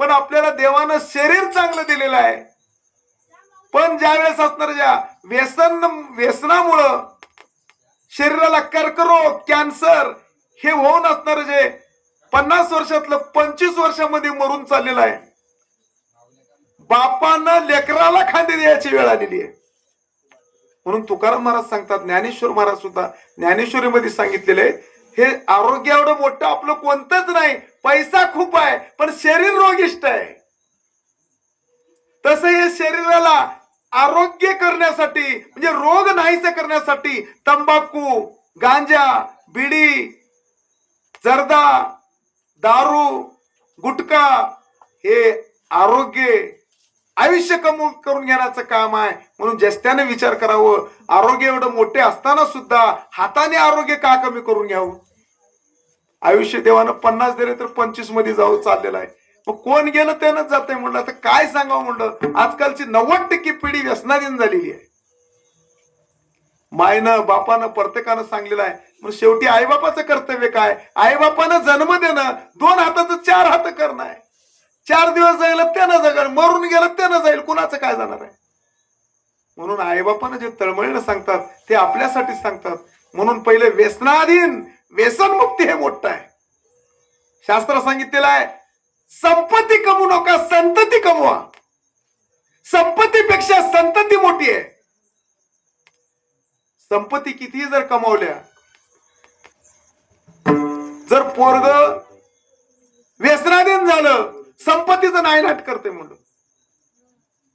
पण आपल्याला देवानं शरीर चांगलं दिलेलं आहे. पण ज्यावेळेस असणार ज्या व्यसन व्यसनामुळं शरीराला कर्करोग कॅन्सर हे होऊन असणार जे पन्नास वर्षातलं पंचवीस वर्षामध्ये मरून चाललेलं आहे. बापानं लेकराला खांदे द्यायची वेळ आलेली आहे. म्हणून तुकाराम महाराज सांगतात ज्ञानेश्वर महाराज सुद्धा ज्ञानेश्वरीमध्ये सांगितलेले आहे, हे आरोग्य एवढं मोठं आपलं कोणतंच नाही. पैसा खूप आहे पण शरीर रोगिष्ट आहे. तसं हे शरीराला आरोग्य करण्यासाठी म्हणजे रोग नाहीसे करण्यासाठी तंबाखू गांजा बिडी जर्दा दारू गुटखा हे आरोग्य आयुष्य कमवून करून घेण्याचं काम आहे. म्हणून ज्येष्ठाने विचार करावं. आरोग्य एवढं मोठे असताना सुद्धा हाताने आरोग्य का कमी करून घ्यावं? आयुष्य देवानं पन्नास दिले तर पंचवीसमध्ये जाऊ चाललेलं आहे. मग कोण गेलं त्यानंच जाते म्हणलं. तर काय सांगावं म्हणलं? आजकालची नव्वद टक्के पिढी व्यसनाधीन झालेली आहे. मायनं बापानं प्रत्येकानं सांगलेलं आहे. मग शेवटी आईबापाचं कर्तव्य काय? आईबापानं जन्म देणं दोन हाताचं चार हात करणं आहे. चार दिवस जाईल त्यानं जगल मरून गेलं त्यानं जाईल कुणाचं काय जाणार आहे? म्हणून आईबापानं जे तळमळीनं सांगतात ते आपल्यासाठी सांगतात. म्हणून पहिले व्यसनाधीन व्यसनमुक्ती हे मोठं आहे. शास्त्र सांगितलेलं आहे संपत्ती कमवू नका संतती कमवा. संपत्तीपेक्षा संतती मोठी आहे. संपत्ती कितीही जर कमावल्या जर पोरग व्यसनाधीन झालं संपत्तीचं नायनाट करते म्हणून.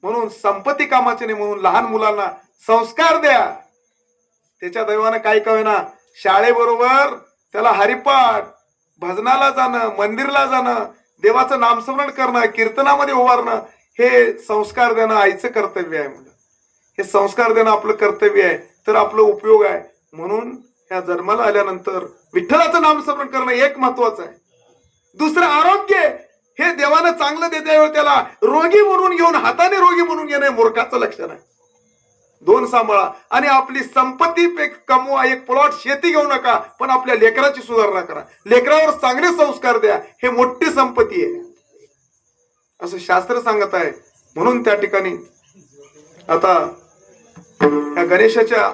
म्हणून संपत्ती कामाचे नाही म्हणून लहान मुलांना संस्कार द्या. त्याच्या दैवानं काय कळना शाळेबरोबर त्याला हरिपाठ भजनाला जाणं मंदिरला जाणं देवाचं नामस्मरण करणं कीर्तनामध्ये उभारणं हे संस्कार देणं आईचं कर्तव्य आहे म्हणलं. हे संस्कार देणं आपलं कर्तव्य आहे तर आपलं उपयोग आहे. म्हणून ह्या जन्माला आल्यानंतर विठ्ठलाचं नामस्मरण करणं एक महत्वाचं आहे. दुसरं आरोग्य हे देवानं चांगलं देते त्याला रोगी म्हणून घेऊन हाताने रोगी म्हणून घेणं मूर्खाचं लक्षण आहे. दोन सांभाळा. आणि आपली संपत्ती कमवा. एक प्लॉट शेती घेऊ नका पण आपल्या लेकराची सुधारणा करा. लेकरावर चांगले संस्कार द्या. हे मोठी संपत्ती आहे. असं शास्त्र सांगत आहे. म्हणून त्या ठिकाणी आता या गणेशाच्या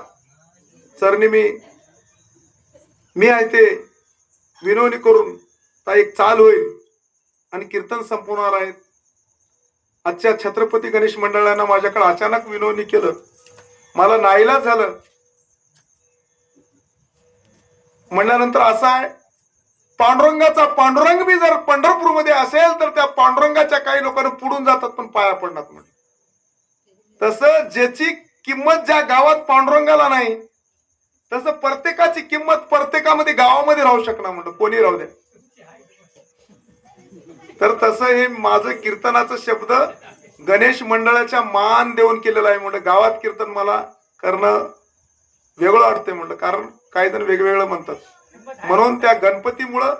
चरणी मी मी आहे ते विनवणी करून ता एक चाल होईल. आणि कीर्तन संपवणार आहेत. आजच्या छत्रपती गणेश मंडळानं माझ्याकडे अचानक विनवणी केलं. मला नाहीला झालं. म्हणल्यानंतर असं आहे पांडुरंगाचा पांडुरंग बी जर पंढरपूरमध्ये असेल तर त्या पांडुरंगाच्या काही लोकांना पुढून जातात पण पाया पडणार म्हणजे तसं ज्याची किंमत ज्या गावात पांडुरंगाला नाही तसं प्रत्येकाची किंमत प्रत्येकामध्ये गावामध्ये राहू शकणार म्हणलं कोणी राहू द्या. तर तसं हे माझं कीर्तनाचं शब्द गणेश मंडळाच्या मान देऊन केलेलं आहे म्हणलं गावात कीर्तन मला करणं वेगळं वाटतंय म्हणलं कारण काही जण वेगवेगळं म्हणतात. म्हणून त्या गणपतीमुळं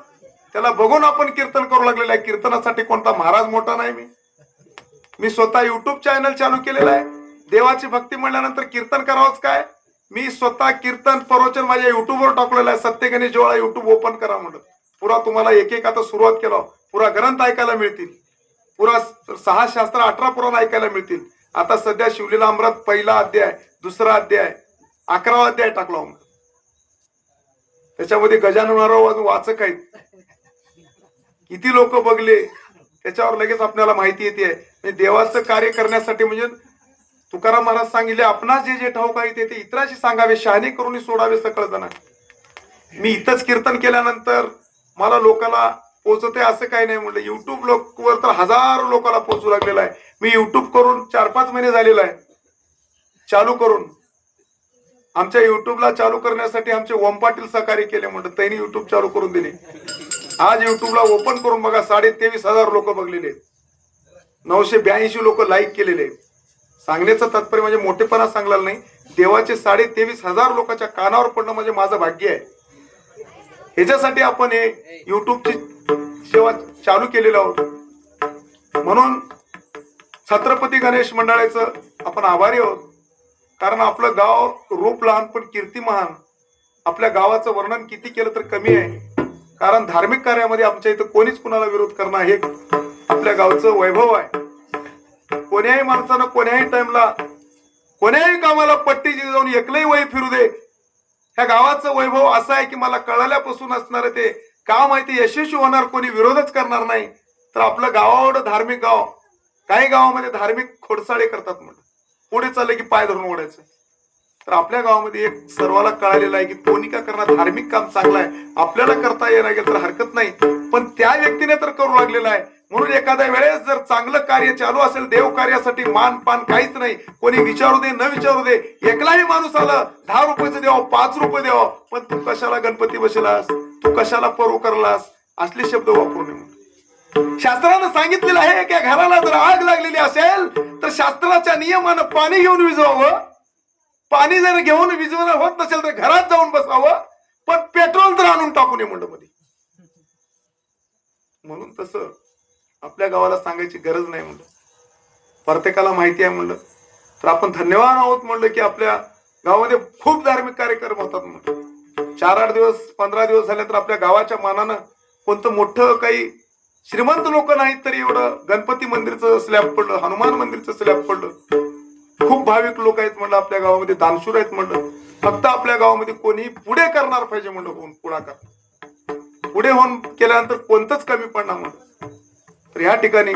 त्याला बघून आपण कीर्तन करू लागलेलं आहे. कीर्तनासाठी कोणता महाराज मोठा नाही मी. मी स्वतः युट्यूब चॅनल चालू केलेला आहे. देवाची भक्ती म्हणल्यानंतर कीर्तन करावंच काय? मी स्वतः कीर्तन प्रवचन माझ्या युट्यूबवर टाकलेलं आहे. सत्य गणेश जेव्हा युट्यूब ओपन करा म्हणत पुरा तुम्हाला एक एक आता सुरुवात केला. पुरा ग्रंथ ऐकायला मिळतील. पुरा सहा शास्त्र अठरा पुराण ऐकायला मिळतील. आता सध्या शिवलीला अमृत पहिला अध्याय दुसरा अध्याय अकरावा अध्याय टाकला म्हणून त्याच्यामध्ये गजानन अजून वाचक आहेत. किती लोक बघले त्याच्यावर लगेच आपल्याला माहिती येते. म्हणजे देवाचं कार्य करण्यासाठी म्हणजे तुकाराम महाराज सांगितले आपणास जे जे ठाऊक आहे ते ते इतराशी सांगावे शहाणे करून सोडावे सकळ जण मी इथंच कीर्तन केल्यानंतर मला लोकाला पोचते असं काही नाही म्हणलं. युट्यूब लोकवर तर हजारो लोकांना पोचू लागलेलं आहे. मी युट्यूब करून चार पाच महिने झालेला आहे. चालू करून. आमच्या युट्यूबला चालू करण्यासाठी आमचे ओम पाटील सहकार्य केले म्हणतात त्यांनी युट्यूब चालू करून दिले. आज युट्यूबला ओपन करून बघा साडे तेवीस हजार लोक बघलेले आहेत. नऊशे ब्याऐंशी लोक लाईक केलेले सांगण्याचं तात्पर्य म्हणजे मोठेपणा सांगला नाही. देवाचे साडे तेवीस हजार लोकांच्या कानावर पडणं म्हणजे माझं भाग्य आहे. ह्याच्यासाठी आपण हे युट्यूबची सेवा चालू केलेलं आहोत म्हणून छत्रपती गणेश मंडळाचं आपण आभारी आहोत. कारण आपलं गाव रूप लहान पण कीर्ती महान. आपल्या गावाचं वर्णन किती केलं तर कमी आहे. कारण धार्मिक कार्यामध्ये आमच्या इथं कोणीच कुणाला विरोध करणं हे आपल्या गावचं वैभव आहे. कोण्याही माणसानं कोण्याही टाइमला कोण्याही कामाला पट्टीची जाऊन एकलंही वय फिरू दे. ह्या गावाचं वैभव असं आहे की मला कळाल्यापासून असणार ते का माहिती यशस्वी होणार कोणी विरोधच करणार नाही. तर आपलं गावावडं धार्मिक गाव काही गावामध्ये धार्मिक खोडसाळे करतात म्हणून. पुढे चाललं की पाय धरून ओढायचं. तर आपल्या गावामध्ये एक सर्वाला कळालेलं आहे की कोणी का करणार धार्मिक काम चांगलं आहे. आपल्याला करता येणार गेलं तर हरकत नाही. पण त्या व्यक्तीने तर करू लागलेलं आहे. म्हणून एखाद्या वेळेस जर चांगलं कार्य चालू असेल देव कार्यासाठी मान पान काहीच नाही. कोणी विचारू दे न विचारू दे एकलाही माणूस आला दहा रुपयाचं द्यावं पाच रुपये द्यावं. पण तू कशाला गणपती बसेलास तू कशाला पर्व करलास? असले शब्द वापरू नये शास्त्रानं सांगितलेलं आहे की घराला जर आग लागलेली असेल तर शास्त्राच्या नियमानं पाणी घेऊन विजवावं. पाणी जर घेऊन विजवणं होत नसेल तर घरात जाऊन बसावं. पण पेट्रोल तर आणून टाकू नये म्हणलं मध्ये म्हणून तसं आपल्या गावाला सांगायची गरज नाही म्हणलं. प्रत्येकाला माहिती आहे म्हणलं. तर आपण धन्यवाद आहोत म्हणलं की आपल्या गावामध्ये खूप धार्मिक कार्यक्रम होतात म्हणलं. चार आठ दिवस पंधरा दिवस झाले तर आपल्या गावाच्या मानानं कोणतं मोठं काही श्रीमंत लोक नाहीत तरी एवढं गणपती मंदिरचं स्लॅब पडलं हनुमान मंदिरचं स्लॅब पडलं. खूप भाविक लोक आहेत म्हणलं आपल्या गावामध्ये दानशूर आहेत म्हणलं. फक्त आपल्या गावामध्ये कोणी पुढे करणार पाहिजे म्हणलं होऊन पुढाकार. पुढे होऊन केल्यानंतर कोणतंच कमी पडणार म्हणलं. तर ह्या ठिकाणी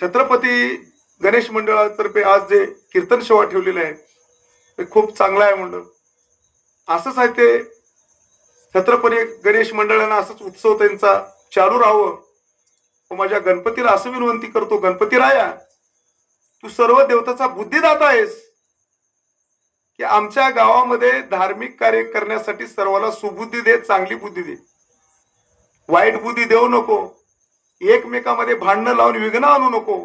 छत्रपती गणेश मंडळातर्फे आज जे कीर्तन सेवा ठेवलेले आहे ते खूप चांगलं आहे म्हणलं. असंच आहे ते. छत्रपती गणेश मंडळानं असंच उत्सव त्यांचा चालू राहावं. माझ्या गणपतीला असं विनंती करतो गणपती राया तू सर्व देवताचा बुद्धिदाता आहेस. की आमच्या गावामध्ये धार्मिक कार्य करण्यासाठी सर्वाला सुबुद्धी दे चांगली बुद्धी दे. वाईट बुद्धी देऊ नको. एकमेकामध्ये भांडणं लावून विघ्न आणू नको.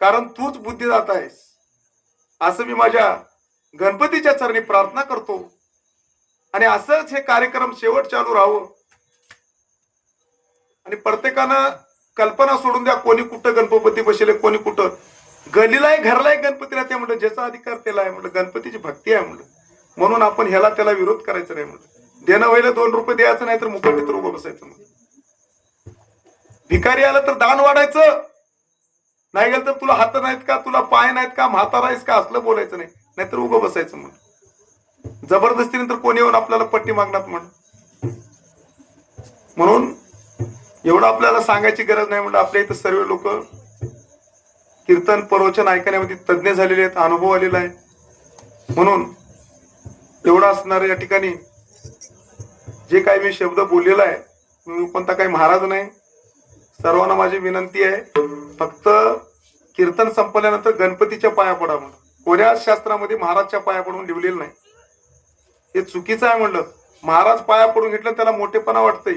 कारण तूच बुद्धिदाता आहेस. असं मी माझ्या गणपतीच्या चरणी प्रार्थना करतो. आणि असंच हे कार्यक्रम शेवट चालू राहावं. आणि प्रत्येकानं कल्पना सोडून द्या कोणी कुठं गणपती बसले कोणी कुठं. गलीलाही घरलाही गणपतीला ते म्हणलं ज्याचा अधिकार त्याला आहे म्हणलं गणपतीची भक्ती आहे म्हणलं. म्हणून आपण ह्याला त्याला विरोध करायचा नाही म्हणलं. देणं व्हायला दोन रुपये द्यायचं नाही तर मुकटी तर उभं बसायचं भिकारी आलं तर दान वाढायचं. नाही गेलं तर तुला हात नाहीत का तुला पाय नाहीत का म्हातारा आहेस का असलं बोलायचं नाही. नाहीतर उभं बसायचं म्हण. जबरदस्तीने तर कोणी येऊन आपल्याला पट्टी मागणार म्हण. म्हणून एवढं आपल्याला सांगायची गरज नाही म्हणजे आपल्या इथं सर्व लोक कीर्तन प्रवचन ऐकण्यामध्ये तज्ज्ञ झालेले आहेत अनुभव आलेला आहे. म्हणून एवढं असणार या ठिकाणी जे काही मी शब्द बोललेला आहे मी कोणता काही महाराज नाही सर्वांना माझी विनंती आहे फक्त कीर्तन संपल्यानंतर गणपतीच्या पाया पडा म्हणून कोण्याच शास्त्रामध्ये महाराजच्या पाया पडून लिहिलेलं नाही? हे चुकीचं आहे म्हणलं. महाराज पाया पडून घेतलं त्याला मोठेपणा वाटतंय.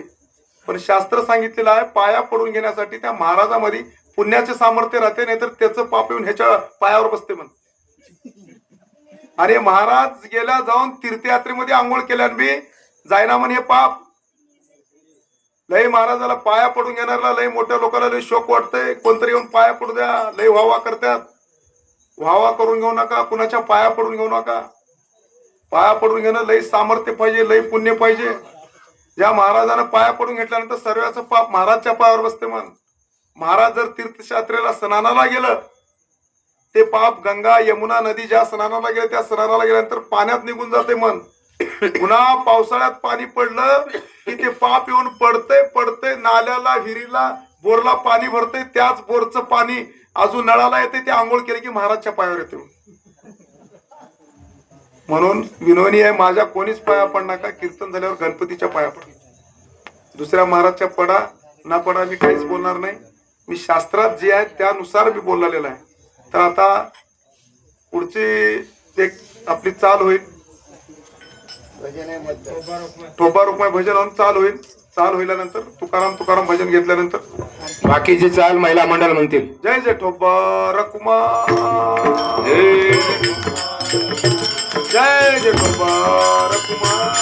पण शास्त्र सांगितलेलं आहे पाया पडून घेण्यासाठी त्या महाराजामध्ये पुण्याचे सामर्थ्य राहते नाहीतर त्याचं पाप येऊन ह्याच्या पायावर बसते म्हण. अरे महाराज गेल्या जाऊन तीर्थयात्रेमध्ये आंघोळ केल्यान बी जायना म्हण हे पाप. लय महाराजाला पाया पडून घेणारला लय मोठ्या लोकांना लय शोक वाटतंय. कोणतरी येऊन पाया पडू द्या लय व्हावा करतात. व्हावा करून घेऊ नका कुणाच्या पाया पडून घेऊ नका. पाया पडून घेणं लय सामर्थ्य पाहिजे लय पुण्य पाहिजे. ज्या महाराजानं पाया पडून घेतल्यानंतर सर्वांचं पाप महाराजच्या पायावर बसते मन महाराज जर तीर्थशात्रेला स्नानाला गेलं ते पाप गंगा यमुना नदी ज्या स्नानाला गेलं त्या स्नानाला गेल्यानंतर पाण्यात निघून जाते मन पुन्हा पावसाळ्यात पाणी पडलं की ते पाप येऊन पडतंय पडतंय नाल्याला विहिरीला बोरला पाणी भरतंय त्याच बोरचं पाणी अजून नळाला येते ते आंघोळ केले की महाराजच्या पायावर येते. म्हणून विनोनी आहे माझ्या कोणीच पाया पड नका कीर्तन झाल्यावर गणपतीच्या पाया पड. दुसऱ्या महाराजच्या पडा ना पडा मी काहीच बोलणार नाही. मी शास्त्रात जे आहे त्यानुसार मी बोललेलं आहे. तर आता पुढची एक आपली चाल होईल. ठोबा रुपये भजन होऊन चाल होईल. चाल होईल्यानंतर तुकाराम तुकाराम भजन घेतल्यानंतर बाकीची चाल महिला मंडळ म्हणतील. जय जय ठोबा कुमार. जय. जय जय ठोबा कुमार.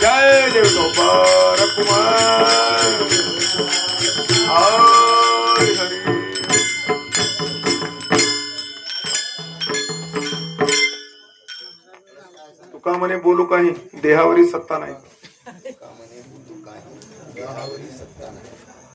जय जय ठोबा कुमार. हरी हरी. तुका म्हणे बोलू काही देहावरी सत्ता नाही.